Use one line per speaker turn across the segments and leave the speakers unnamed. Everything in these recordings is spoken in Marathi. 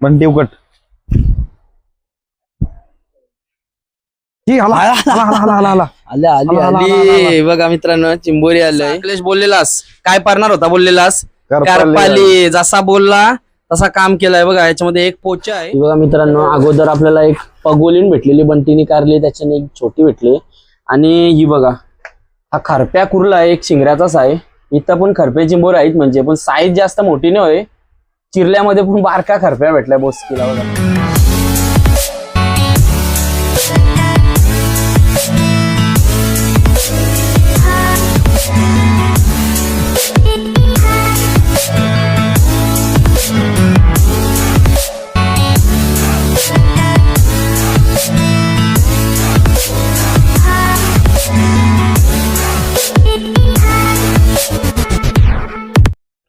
बंटी उकट ही, आला, आला, आला, आला, आला, आला.
आले आली
आला, आला, आला,
आली बघा मित्रांनो चिंबोरी आलंय अखिलेश बोललेलास. काय पारणार होता बोललेलास?
करपाली.
जसा बोलला तसा काम केलाय. बघा याच्यामध्ये एक पोचा आहे. बघा मित्रांनो अगोदर आपल्याला एक पगोलीन भेटलेली बंटीनी कारली त्याच्याने एक छोटी भेटली. आणि ही बघा हा खरप्या कुर्ला आहे एक शिंगऱ्याचाच आहे. इथं पण खरपे चिंबोर आहेत म्हणजे पण साईज जास्त मोठी नाही होय. चिरल्यामध्ये पण बारका खरप्या भेटल्या बोसकीला बघा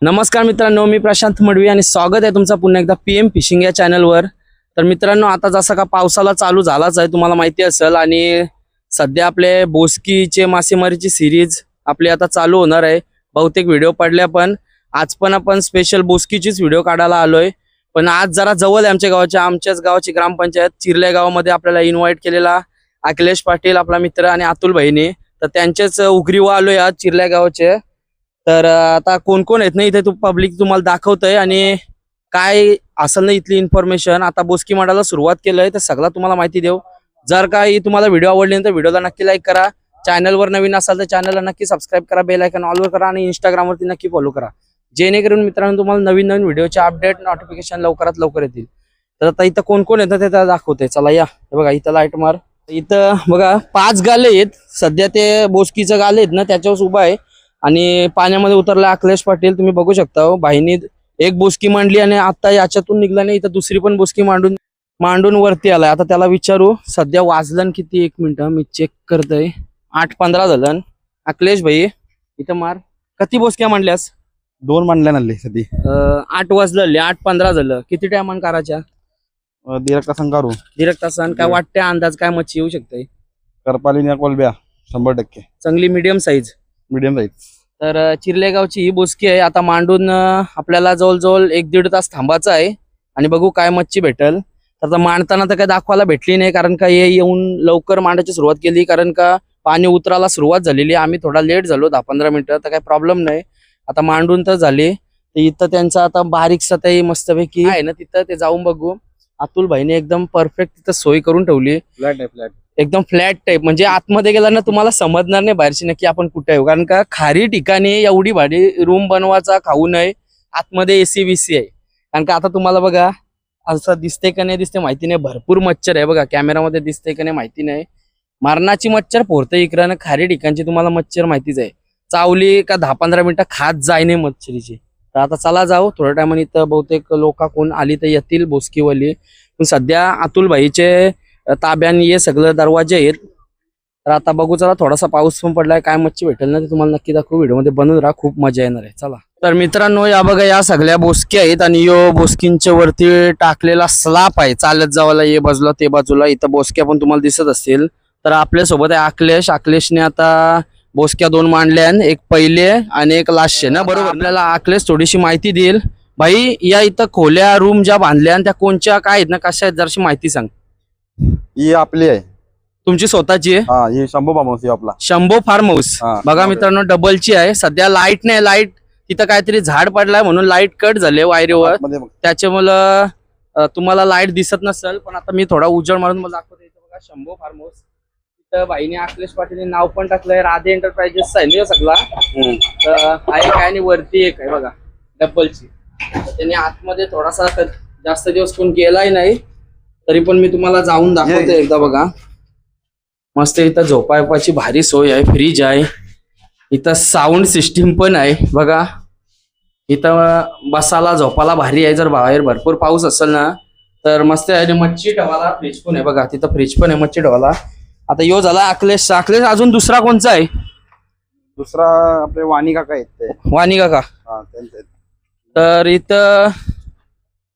नमस्कार मित्रांनो मी प्रशांत मडवी आणि स्वागत आहे तुमचं पुन्हा एकदा पी एम फिशिंग या चॅनलवर. तर मित्रांनो आता जसं का पावसाला चालू झालाच आहे तुम्हाला माहिती असेल आणि सध्या आपले बोस्कीचे मासेमारीची सिरीज आपली आता चालू होणार आहे. बहुतेक व्हिडिओ पडल्या पण आज पण आपण स्पेशल बोस्कीचीच व्हिडिओ काढायला आलोय. पण आज जरा जवळ आहे आमच्या गावाच्या आमच्याच गावाची ग्रामपंचायत चिरल्या गावामध्ये आपल्याला इन्व्हाइट केलेला अखिलेश पाटील आपला मित्र आणि अतुल बहिणी. तर त्यांचेच उग्रीवा आलोय आज चिरल्या गावाचे. तर आता कोण कोण आहेत ना इथे तू पब्लिक तुम्हाला दाखवतंय आणि काय असेल ना इथली इन्फॉर्मेशन आता बोस्की मांडायला सुरुवात केलंय तर सगळं तुम्हाला माहिती देऊ. जर काही तुम्हाला व्हिडिओ आवडले तर व्हिडिओला नक्की लाईक करा. चॅनलवर नवीन असाल तर चॅनलला नक्की सबस्क्राईब करा बेल आयकन ऑलवर करा आणि इंस्टाग्रामवरती नक्की फॉलो करा. जेणेकरून मित्रांनो तुम्हाला नवीन नवीन व्हिडिओचे अपडेट नोटिफिकेशन लवकरात लवकर येतील. तर आता इथं कोण कोण येतं ते त्याला दाखवते चला या. बघा इथं लाइट मार. इथं बघा पाच गाले आहेत. सध्या ते बोस्कीचं गाले आहेत ना त्याच्यावर उभा आहे. आणि पाण्यामध्ये उतरला अखिलेश पाटील तुम्ही बघू शकता हो. भाईनी एक बोसकी मांडली आणि आता याच्यातून निघला नाही इथं दुसरी पण बोसकी मांडून मांडून वरती आलाय आता त्याला विचारू सध्या वाजलन किती एक मिनिट? मी चेक करतोय. आठ पंधरा झालं. अखिलेश भाई इथं मार. किती बोसक्या मांडल्यास?
दोन मांडल्या नल्ले सध्या
आठ वाजलं आठ पंधरा झालं. किती टायमान करायच्या?
अं, दिरक संकारू
डिरेक्ट तासान. काय वाटते अंदाज काय मच्छी येऊ शकते
करपाली कोलब्या शंभर टक्के.
चांगली मीडियम साईज
मीडियम साईज
तर चिरलेगावची ही बोसकी आहे. आता मांडून आपल्याला जवळजवळ एक दीड तास थांबायचं आहे. आणि बघू काय मच्छी भेटल. तर आता मांडताना तर काय दाखवायला भेटली नाही कारण का हे येऊन लवकर मांडायची सुरुवात केली. कारण का पाणी उतरायला सुरुवात झालेली. आम्ही थोडा लेट झालो दहा पंधरा मिनिटं. तर काही प्रॉब्लेम नाही. आता मांडून तर झाली. तर इथं त्यांचं आता बारीक सताई मस्तपैकी आहे ना तिथं ते जाऊन बघू. अतुल भाईने एकदम परफेक्ट तिथं सोय करून ठेवली.
फ्लॅट आहे फ्लॅट
एकदम फ्लॅट टाईप म्हणजे आतमध्ये गेला ना तुम्हाला समजणार नाही बाहेरची नक्की आपण कुठे आहे. कारण का खारी ठिकाणी एवढी भाडी रूम बनवायचा खाऊ नये. आतमध्ये एसी बीसी आहे. कारण का आता तुम्हाला बघा असं दिसते का नाही दिसते माहिती नाही. भरपूर मच्छर आहे बघा. कॅमेरामध्ये दिसते का नाही माहिती नाही. मारणाची मच्छर पोरते इकडं. खारी ठिकाणची तुम्हाला मच्छर माहितीच आहे. चावली का दहा पंधरा मिनिटं खात जाय नाही मच्छरीची. तर आता चला जाऊ. थोड्या टायमाने इथं बहुतेक लोक कोण आली तर येतील बोसकीवाली. पण सध्या अतुल भाईचे ताब्याने ये सगळं दरवाजे आहेत. तर आता बघू चला थोडासा पाऊस पण पडलाय. काय मच्छी भेटेल ना ते तुम्हाला नक्की दाखवू. व्हिडिओमध्ये बनवून राहा खूप मजा येणार आहे. चला. तर मित्रांनो या बघा या सगळ्या बोसकी आहेत आणि यो बोसकींच्या वरती टाकलेला स्लाप आहे. चालत जावाला ये बाजूला ते बाजूला. इथं बोसक्या पण तुम्हाला दिसत असतील. तर आपल्यासोबत आहे अखिलेश अखिलेशने आता बोसक्या दोन मांडल्या एक पहिले आणि एक लास्टचे ना? बरोबर. आपल्याला अखिलेश थोडीशी माहिती देईल. भाई या इथं खोल्या रूम ज्या बांधल्या त्या कोणच्या काय आहेत ना कशा आहेत जराशी माहिती सांग.
ही आपली आहे.
तुमची स्वतःची आहे?
हा ही शंभू बामोस ही आपला.
Shambho farmhouse.
हा.
बघा मित्रांनो डबलची आहे. सध्या लाइट नाही लाइट तिथं काहीतरी झाड पडलाय म्हणून लाइट कट झाले वायरीवर. त्याच्यामुळं अं, तुम्हाला लाइट दिसत नसेल पण आता मी थोडा उजळ मारून मला दाखवतो. इथं बघा शंभो फार्म हाऊस. तिथं भाईने अखिलेश पाटील नाव पण टाकलंय. राधे एंटरप्राइजेस आहे सगळा. तर आहे काय आणि वरती एक आहे बघा. डबलची. त्याने आतमध्ये थोडासा क- जास्त दिवस कोण गेलाही नाही. तरी पण मी तुम्हाला जाऊन दाखवतो. एकदा बघा. मस्त इथं झोपायपाची भारी सोय आहे फ्रीज आहे. इथं साऊंड सिस्टीम पण आहे बघा. इथं बसाला झोपाला भारी आहे जर बाहेर भरपूर पाऊस असेल ना तर मस्त आहे. आणि मच्छी ठेवायला फ्रीज पण आहे बघा. तिथं फ्रीज पण आहे मच्छी ठेवायला आता यो झाला अखिलेश. अखिलेश अजून दुसरा कोणचा आहे?
दुसरा आपले वाणी काका आहेत
वाणी काका. तर इथं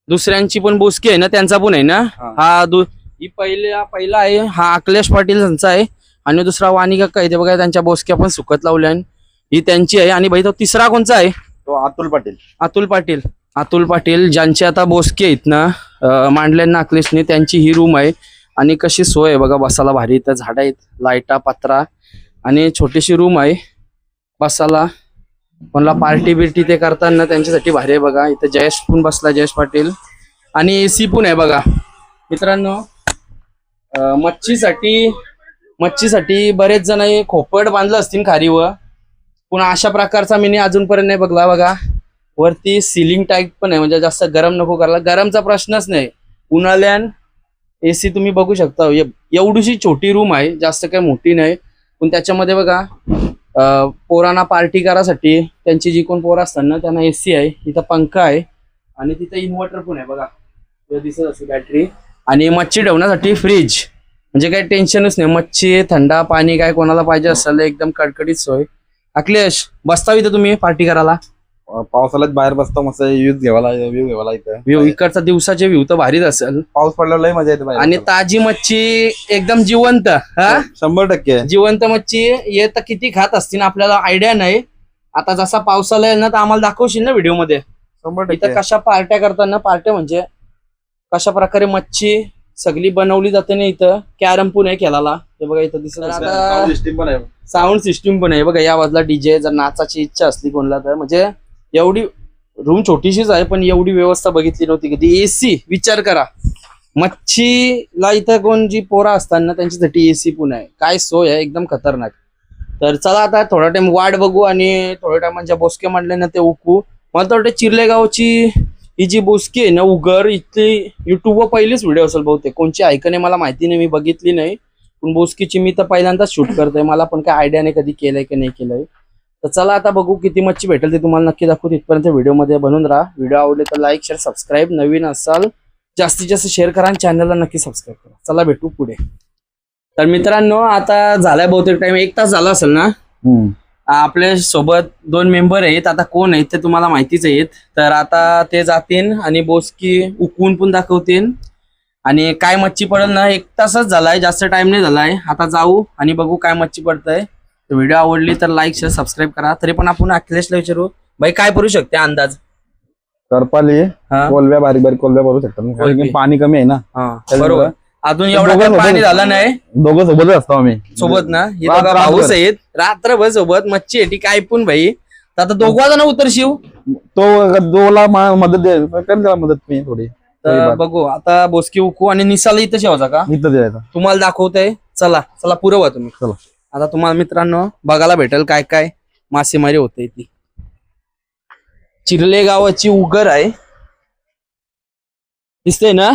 दुसऱ्यांची पण बोसकी आहे ना त्यांचा पण आहे ना?
हा.
हा दु ही पहिला पहिला आहे हा अखिलेश पाटील यांचा आहे. आणि दुसरा वाणी काका आहे ते बघा त्यांच्या बोसक्या पण सुकत लावल्या ही त्यांची आहे. आणि भाई तो तिसरा कोणचा आहे?
तो अतुल पाटील.
अतुल पाटील. अतुल पाटील ज्यांचे आता बोसके आहेत ना अं, मांडले नाकलेसने त्यांची ही रूम आहे. आणि कशी सोय आहे बघा बसायला भारी. इथं झाडं आहेत लाईटा पत्रा. आणि छोटीशी रूम आहे बसायला. कोणाला पार्टी बिर्टी ते करताना त्यांच्यासाठी भारी आहे बघा. इथं जयेश पण बसला जयेश पाटील. आणि एसी पण आहे बघा. मित्रांनो मच्छीसाठी मच्छीसाठी बरेच जण हे खोपट बांधलं असतील खारीवर. पुन्हा अशा प्रकारचा मी अजूनपर्यंत नाही बघला बघा. वरती सिलिंग टाईप पण आहे. म्हणजे जास्त गरम नको करायला. गरमचा प्रश्नच नाही. उन्हाळ्यान एसी तुम्ही बघू शकता. एवढीशी छोटी रूम आहे. जास्त काही मोठी नाही. पण त्याच्यामध्ये बघा पोरांना पार्टी करासाठी त्यांची जी कोण पोरं असतात ना त्यांना एसी आहे इथं पंखा आहे आणि तिथं इन्व्हर्टर पण आहे बघा. दिसत असेल बॅटरी आणि मच्छी ठेवण्यासाठी फ्रीज म्हणजे काही टेन्शनच नाही. मच्छी थंडा पाणी काय कोणाला पाहिजे असेल एकदम कडकडीत सोय. अखिलेश बसता हो इथं तुम्ही पार्टी करायला.
पावसाळ्यात बाहेर बसतो मस्त व्ह्यूज घ्यावाला व्ह्यू घ्यावाला इथं.
व्ह्यू इकडचा दिवसाचे व्ह्यू तर भारीच असेल.
पाऊस पडल्यावर लय मजा येते बाहेर
आणि ताजी मच्छी एकदम जिवंत हा?
शंभर टक्के.
जिवंत मच्छी ये तर किती खात असतील आपल्याला आयडिया नाही. आता जसा पावसाला येईल ना तर आम्हाला दाखवशील ना व्हिडिओमध्ये
शंभर
इथं
टक्के.
कशा पार्ट्या करताना पार्ट्या म्हणजे कशा प्रकारे मच्छी सगळी बनवली जाते ना इथं? कॅरम पण आहे खेळाला. हे बघा इथं दिसत
Sound
आता
system पण आहे.
साऊंड सिस्टीम पण आहे. बघा या बाजूला डीजे जर नाचाची इच्छा असली कोणाला तर म्हणजे एवढी रूम छोटीशीच आहे पण एवढी व्यवस्था बघितली नव्हती कधी. एसी विचार करा. मच्छीला इथं कोण जी पोरं असतात ना त्यांच्यासाठी एसी पण आहे. काय सोय आहे? एकदम खतरनाक. तर चला आता थोडा टाइम वाट बघू आणि थोड्या टायमांच्या बोसके मांडले ना ते उकू. मला तर वाटतं चिरलेगावची ही जी बोसकी आहे ना उगर इथली युट्यूबवर पहिलीच व्हिडिओ असेल बहुतेक. कोणची ऐकणे मला माहिती नाही मी बघितली नाही. पण बोसकीची मी तर पहिल्यांदाच शूट करतोय. मला पण काय आयडिया नाही कधी केलंय की नाही केलंय. तर चला आता बघू किती मच्छी भेटेल ते तुम्हाला नक्की दाखवू. तिथपर्यंत व्हिडिओमध्ये बनून राहा. व्हिडिओ आवडले तर लाईक शेअर सबस्क्राईब नवीन असाल जास्तीत जास्त शेअर करा आणि चॅनलला नक्की सबस्क्राईब करा. चला भेटू पुढे. तर मित्रांनो आता झालाय बहुतेक टाइम एक तास झाला असेल ना. आपल्यासोबत दोन मेंबर आहेत. आता कोण आहेत ते तुम्हाला माहितीच आहेत. तर आता ते जातील आणि बोसकी उकवून पण दाखवतील. आणि काय मच्छी पडेल ना एक तासच झालाय. जास्त टाइम नाही झालाय. आता जाऊ आणि बघू काय मच्छी पडतंय. तर व्हिडिओ आवडली तर लाईक शेअर सबस्क्राईब करा. तरी पण आपण अखिलेशला विचारू बाई काय पडू शकते अंदाज?
करपाली
हा.
कोलव्या बारीक बारीक कोलव्या भरू शकतात. कारण पाणी कमी आहे ना.
हा. बरोबर. अजून एवढं
दोघं
काही पाणी झालं नाही.
दोघं सोबतच असतो आम्ही.
सोबत ना? हे
रात-
दोघं. भाऊच आहेत रात्रभर सोबत मच्छी आहे ती काय पण भाई तर आता दोघा जण उतरशिव
तो दोला मा- मदत दे करेल त्याला मदत मी थोडी.
तर बघू आता बोसकी उकू आणि निसाला इथं शेवायचा का?
इथं द्यायचं
तुम्हाला दाखवतंय. चला चला पुरवा तुम्ही.
चला.
आता तुम्हाला मित्रांनो बघायला भेटेल काय काय मासेमारी होते ती. चिरले गावाची उगर आहे. दिसते ना?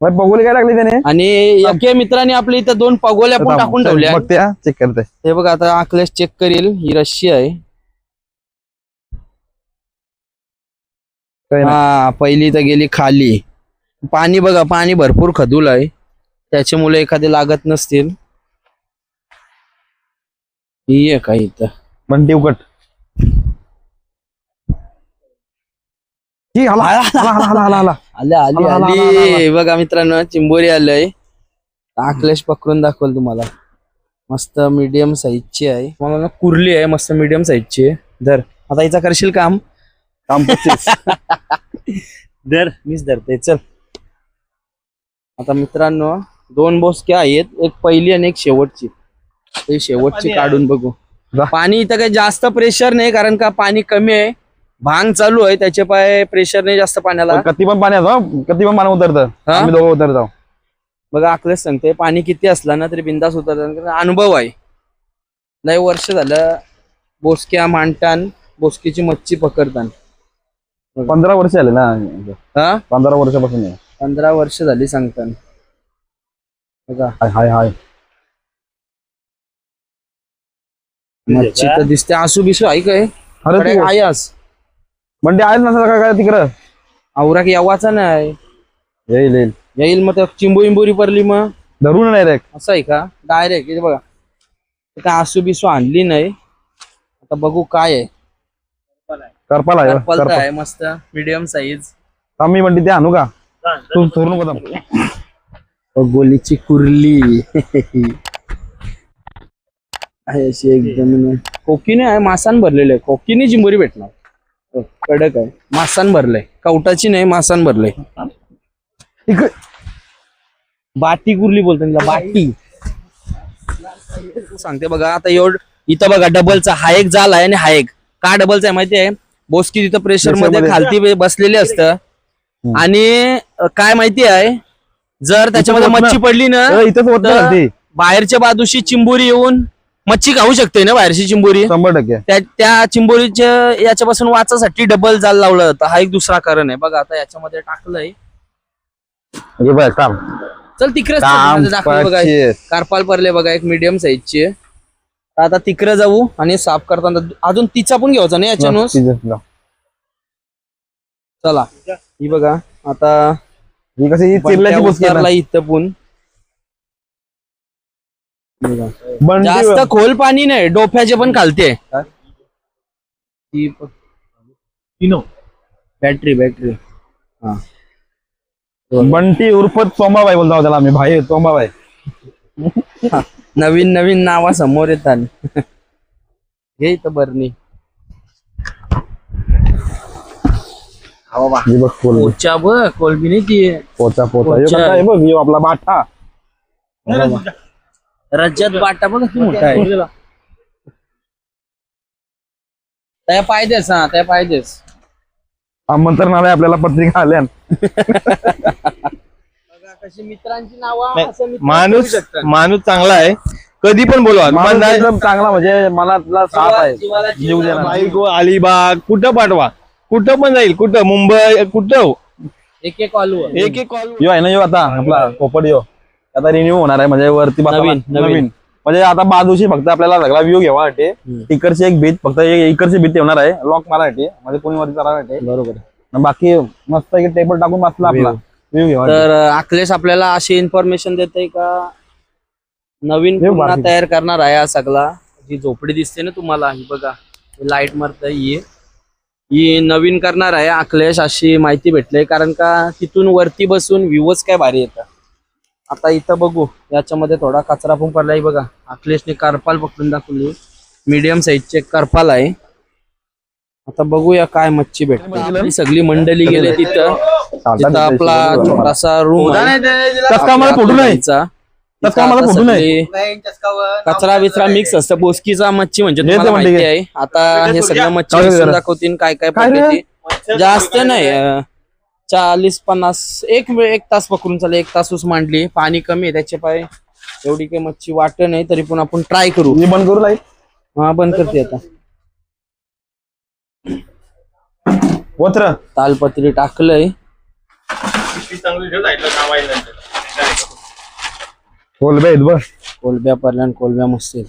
बघून काय लागली त्याने.
आणि एके मित्राने आपल्या इथं दोन पगोल्या पण टाकून ठेवल्या.
बघते चेक करते.
हे बघा आता अखिलेश चेक करील. ही रशी आहे. हा पहिली तर गेली खाली. पाणी बघा पाणी भरपूर खदूल आहे. त्याच्यामुळे एखादे लागत नसतील. ही आहे का इथं?
बंटी उकट ही हाला
आले आली
आला, आला, आला,
आली बघा मित्रांनो चिंबोरी आलंय. अखिलेश पकडून दाखवल तुम्हाला. मस्त मीडियम साईजची आहे. मला ना कुर्ली आहे मस्त मीडियम साईजची आहे. धर. आता हिचा करशील काम?
काम
धर. मीच धरते चल. आता मित्रांनो दोन बोसक्या आहेत एक पहिली आणि एक शेवटची. ते शेवटची काढून बघू. पाणी इथं काही जास्त प्रेशर नाही कारण का पाणी कमी आहे. भांग चालू आहे त्याचे पाय प्रेशर नाही जास्त पाण्याला.
कधी पण पाणी असं कधी पण पाणी उतरतं? आम्ही दोघं उतर जाऊ
बघा अकलेच सांगते पाणी किती असलं ना तरी बिंदास होतात अनुभव आहे. लय वर्ष झालं बोसक्या मांडतान बोसकीची मच्छी पकडतान.
पंधरा वर्ष झाले ना.
हा?
पंधरा वर्षापासून आहे.
पंधरा वर्ष झाली सांगतान. बघा.
हाय हाय हाय.
मच्छी तर दिसते. आसू बिसू आहे काय
अरे तू.
आहे आस
बंटी आहेत ना काय काय तिकडं?
आवरा की यावाचा नाही
येईल येईल.
येईल मग चिंबू इंबोरी पडली मग.
धरून नाही रे
असं आहे का? डायरेक्ट हे बघा. काय आसू बिसू आणली नाही. आता बघू काय आहे.
करपाला आहे
आहे मस्त. मीडियम साईज
आम्ही बंटी ते आणू का? तू सोडू नको थांब.
गोलीची कुर्ली. आहे अशी एकदम कोकीने आहे मासान भरलेले कोकीने चिंबोरी भेटणार. कडक आहे. मासान भरलंय. कवटाची नाही मासान भरलंय. बाटी कुर्ली बोलतो बाटी. सांगते बघा आता एवढ इथं बघा डबलचा हा एक जाल आहे आणि हा एक. का डबलचा आहे माहिती आहे? बोसकी तिथं
प्रेशरमध्ये.
खालती बसलेले असतं. आणि काय माहिती आहे? जर त्याच्यामध्ये
होत ना.
मच्छी पडली ना
अ, इथंच होत
तर
नाही ते
बाहेरच्या बाजूशी चिंबोरी येऊन मच्छी खाऊ शकते ना बाहेरची चिंबोरी?
शंभर टक्के.
त्या त्या चिंबोरीच्या याच्यापासून वाचासाठी डबल जाल लावलं जातं. हा एक दुसरा कारण आहे. बघा आता याच्यामध्ये टाकलंय.
हे बघ काम.
चल तिकडेच
काम
दाखव बघा.
पाचशे.
कारपाल परले बघा एक मीडियम साईजची आहे आता तिकडे जाऊ आणि साफ करताना अजून तिचा पण घ्यायचा नाही याच्यानुस? चला. ही बघा आता
कशी ही चिरल्याची बुसकी आहे ना.
उतारला इथं पण. बघा.
बंटी
जास्त खोल पाणी नाही डोफ्याचे पण खालते. Battery battery. हा.
बंटी उर्फ तोंबाबाई बोलतो त्याला आम्ही भाई तोंबाबाई.
नवीन नवीन नावा समोर येतात. घे इथं बरणी.
हे बघ
पोचा बघ कोलबी नाही ती.
पोचा पोचा. हे
पोचा.
बघ, हे बघ हे आपला बाठा
राज्यात बाटा बघ किती मोठा आहे. त्या पाहिजेच हा त्या पाहिजेच
आमंत्रण आलंय आपल्याला पत्रिका आल्या
कशी मित्रांची नावं असं मित्र
माणूस
शकतात.
माणूस चांगला आहे. कधी पण बोलवा.
माणूस
दुकानदार,
एकदम चांगला म्हणजे मनातला साफ आहे.
जीवाला जीव
जीव देणार.
बायको अलिबाग कुठं पाठवा. कुठं पण जाईल कुठं? मुंबई कुठं?
एक एक ऑलू
एक एक कॉल
यो आहे ना यो आता आपला पोपट यो. आता रिन्यू होणार आहे म्हणजे वरती
नवीन, नवीन.
नवीन. म्हणजे आता बाजूशी फक्त आपल्याला सगळा व्ह्यू घ्यावा वाटे इकडची एक भीत फक्त एक इकडची भीत ठेवणार आहे. लॉक मारायची म्हणजे कोणी वरती चालवायचे
बरोबर.
बाकी मस्त एक टेबल टाकून बसला आपला. व्ह्यू घ्यावा
तर अं, अखिलेश आपल्याला अशी इन्फॉर्मेशन देते का? नवीन
हे
पुन्हा
बारकी.
तयार करणार आहे हा सगळा. जी झोपडी दिसते ना तुम्हाला ही बघा. लाइट मारत ही ही नवीन करणार आहे अखिलेश अशी माहिती भेटली. कारण का तिथून वरती बसून व्ह्यूच काय भारी येतं आता इथं बघू याच्यामध्ये थोडा कचरा पण पडलाय बघा. अखिलेशने करपाल पकडून दाखवली. मीडियम साईजचे करपाल आहे. आता बघूया काय मच्छी भेटते. सगळी मंडळी गेले तिथं. तिथं आपला छोटासा रूम आहे.
तस का मला फोटो मला
कचरा बिचरा मिक्स असतं. बोसकीचा मच्छी म्हणजे
म्हणते
माहिती आहे. आता हे सगळं मच्छी
काय
मिसळून? दाखवतील काय काय
काय रे?
जास्त नाही अं, चाळीस पन्नास एक वेळ एक तास पकडून चालेल. एक तास ऊस मांडली. पाणी कमी आहे त्याचे पाय. एवढी काही मच्छी वाटत नाही तरी पण आपण ट्राय करू.
मी बंद करू लाइट?
हा बंद करते आता.
वत्र.
तालपत्री टाकलंय.
बोल बे बस
कोलब्या पडल्या आणि कोलब्या मस्त आहेत.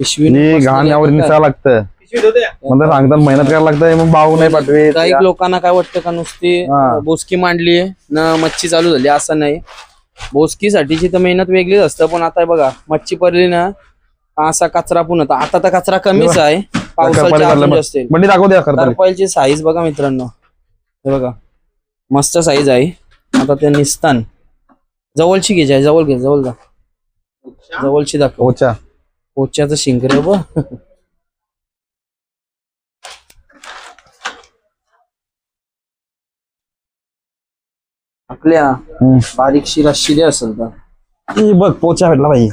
पिशवीने
ही
बसलेल्या
घाण यावर
आहेत?
निसा लागतं म्हणजे सांगतात मेहनत करायला लागतं मग भाऊ नाही पाठवे
काही लोकांना काय वाटतं का नुसती
हा.
बोसकी मांडली न मच्छी चालू झाली असं नाही. बोसकीसाठीची तर मेहनत वेगळीच असतं पण आता बघा मच्छी पडली ना असा कचरा पण होता. आता तर कचरा कमीच आहे. पावसाची अजून जास्त येईल.
बंडी दाखव द्या करता
करपायची साईज बघा मित्रांनो. हे बघा मस्त साईज आहे. आता ते निसतान. जवळची घ्यायची आहे जवळ घे जवळ जा. जवळची दाखव.
पोचा
पोच्याचं शिंकर ब आपल्या. बारीकशी रस्सी दे असेल तर.
ही बघ पोचा भेटला भाई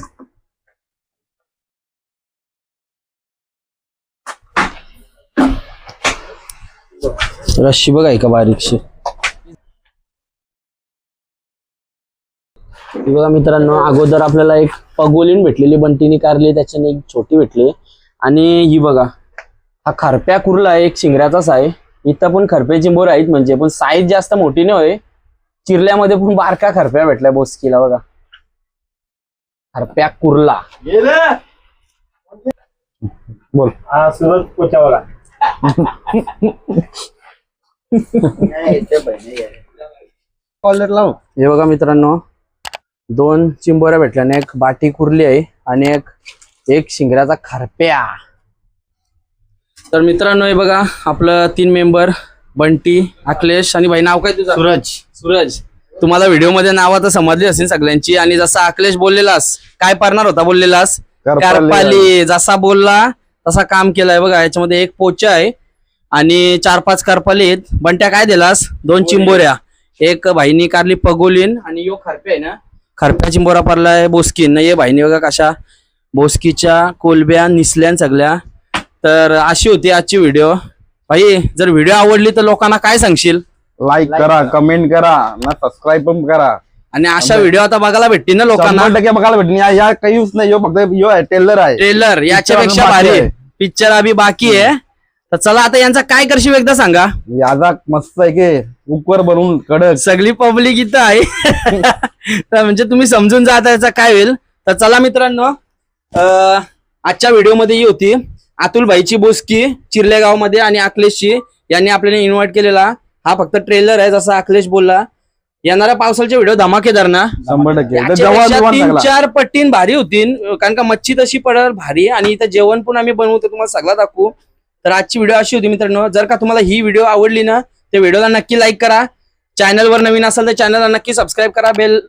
रस्सी बघ आहे का बारीकशी? बघा मित्रांनो अगोदर आपल्याला एक पगोलीन भेटलेली बंटीनी कारली त्याच्याने एक छोटी भेटली. आणि ही बघा हा खरप्या कुर्ला आहे एक शिंगऱ्याचाच आहे. इथं पण खरपे चिंबोर आहेत म्हणजे पण साईज जास्त मोठी नाही होय. चिरल्यामध्ये पण बारका खरप्या भेटल्या बोसकीला बघा. खरप्या कुर्ला.
बोल. कॉलर लाव
हे बघा मित्रांनो दोन चिंबोऱ्या भेटल्या आणि एक बाटी कुर्ली आहे आणि एक एक शिंगऱ्याचा खरप्या. तर मित्रांनो हे बघा आपलं तीन मेंबर बंटी अखिलेश आणि भाई नाव काय तुझं? सूरज. सूरज. तुम्हाला व्हिडिओमध्ये नाव आता समजली असेल सगळ्यांची. आणि जसा अखिलेश बोललेलास काय पारणार होता बोललेलास?
करपाली.
जसा बोलला तसा काम केलाय बघा याच्यामध्ये एक पोचा आहे. आणि चार पाच करपाले आहेत. बंट्या काय दिलास? दोन चिंबोऱ्या. एक भाईनी कारली पगोलीन आणि यो खरप्या आहे ना? खरप्या चिंबोरा पारलाय बोस्कीन ना ये भाईनी बघा कशा. बोस्कीच्या कोलब्या निसल्यान सगळ्या. तर अशी होती आजची व्हिडिओ भाई जर व्हिडिओ आवडली तर लोकांना काय सांगशील?
लाईक करा कमेंट करा ना सबस्क्राईब पण करा.
आणि अशा व्हिडिओ आता बघायला भेटतील ना लोकांना?
टक्के बघायला भेटेल या- काहीच नाही यो फक्त यो आहे टेलर आहे.
ट्रेलर याच्यापेक्षा भारी.
आहे.
पिक्चर अभि बाकी आहे. तर चला आता यांचा काय करशील एकदा सांगा.
याचा मस्त आहे की कुकर बनवून कडक.
सगळी पब्लिक इथं आहे. तर म्हणजे तुम्ही समजून जा आता याचा काय होईल. तर चला मित्रांनो आजच्या व्हिडिओमध्ये ही होती. अतुल भाईची बोसकी चिरले गावमध्ये आणि अखिलेशची यांनी आपल्याला इन्व्हाइट केलेला. हा फक्त ट्रेलर आहे जसा अखिलेश बोलला. येणाऱ्या पावसाळ्याचे व्हिडिओ धमाकेदार ना
शंभर टक्के.
तीन चार पट्टीन भारी होतीन कारण का मच्छी तशी पडेल भारी. आणि इथं जेवण पण आम्ही बनवतो तुम्हाला सगळं दाखवू. तर आजची व्हिडिओ अशी होती मित्रांनो. जर का तुम्हाला ही व्हिडिओ आवडली ना तर व्हिडिओला नक्की लाईक करा. चॅनलवर नवीन असाल तर चॅनलला नक्की सबस्क्राईब करा. बेल.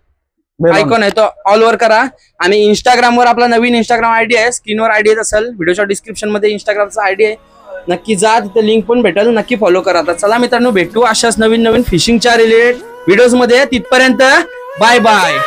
आयकॉन आहे तो ऑल वर करा. आणि इंस्टाग्रामवर आपला नवीन इंस्टाग्राम आयडी आहे. स्क्रीनवर आयडी असेल. व्हिडिओच्या डिस्क्रिप्शनमध्ये इंस्टाग्रामचा आयडी आहे. नक्की जा. तिथे लिंक पण भेटेल. नक्की फॉलो करा. तर चला मित्रांनो भेटू अशाच नवीन नवीन फिशिंगच्या रिलेटेड व्हिडिओजमध्ये. तिथपर्यंत बाय बाय